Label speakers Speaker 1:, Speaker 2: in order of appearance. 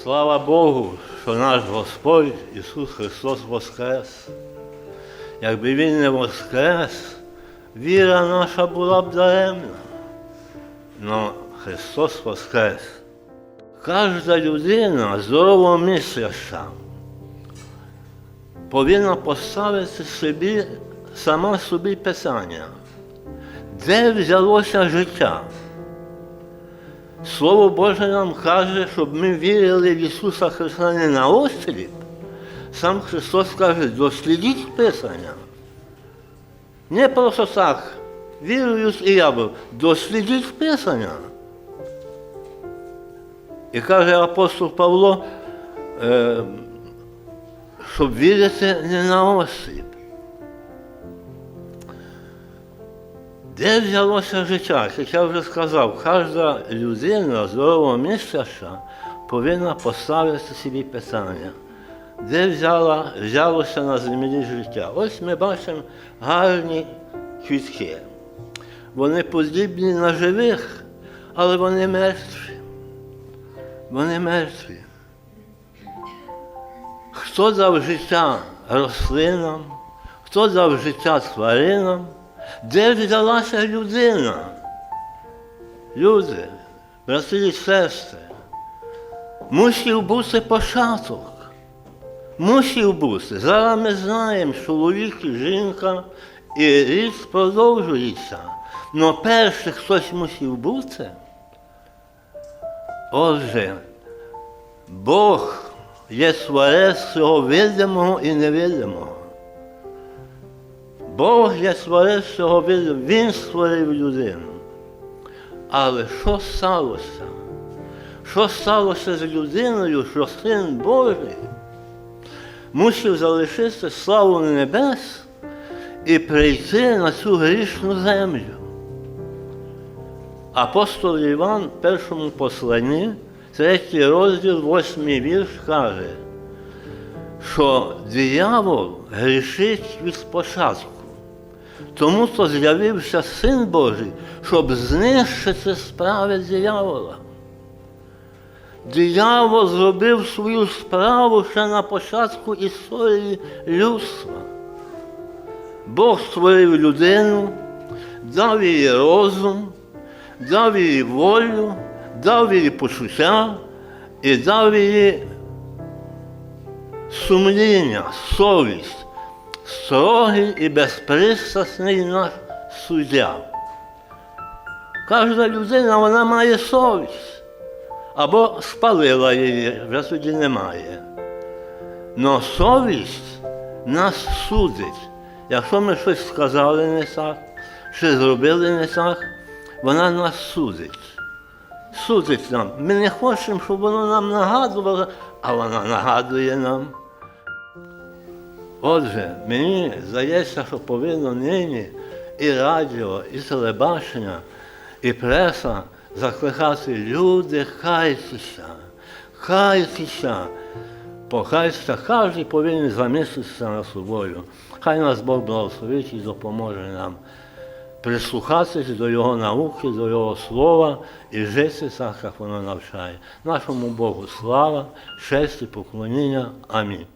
Speaker 1: Слава Богу, що наш Господь Ісус Христос Воскрес. Якби Він не воскрес, віра наша була б даремна. Но Христос Воскрес. Кожна людина здорово мисляща повинна поставити собі, сама собі питання, де взялося життя? Слово Боже нам каже, щоб ми вірили в Ісуса Христа не на осліп. Сам Христос каже, дослідіть Писання. Не просто так. Вірую і я був. Дослідіть Писання. І каже апостол Павло, е, щоб вірити не на осліп. Де взялося життя? Як я вже сказав, кожна людина здорового місяця повинна поставити собі питання, де взяла, взялося на землі життя. Ось ми бачимо гарні квітки. Вони подібні на живих, але вони мертві. Вони мертві. Хто дав життя рослинам, хто дав життя тваринам, де взялася людина? Люди, брати і сестри, мусив бути початок. Мусив бути. Зараз ми знаємо, що чоловік і жінка і ріст продовжується. Но перше хтось мусив бути. Отже, Бог є творець всього видимого і невидимого. Бог є творець всього видимого, Він створив людину. Але що сталося? Що сталося з людиною, що Син Божий мусив залишити славу небес і прийти на цю грішну землю? Апостол Іван в першому посланні, третій розділ, восьмий вірш каже, що диявол грішить від початку. Тому то з'явився Син Божий, щоб знищити справи диявола. Диявол зробив свою справу ще на початку історії людства. Бог створив людину, дав їй розум, дав їй волю, дав їй почуття і дав їй сумління, совість, строгий і безпристрасний наш суддя. Кожна людина вона має совість або спалила її, вже тоді немає. Но совість нас судить. Якщо ми щось сказали не так, чи зробили не так, вона нас судить. Судить нам. Ми не хочемо, щоб воно нам нагадувало, а вона нагадує нам. Отже, мені здається, що повинно нині і радіо, і телебачення, і преса закликати люди, кайтеся, кайтеся. Покайтеся, кожен повинен замислитися над собою. Хай нас Бог благословить і допоможе нам прислухатись до Його науки, до Його слова і жити так, як воно навчає. Нашому Богу слава, честь і поклоніння. Амінь.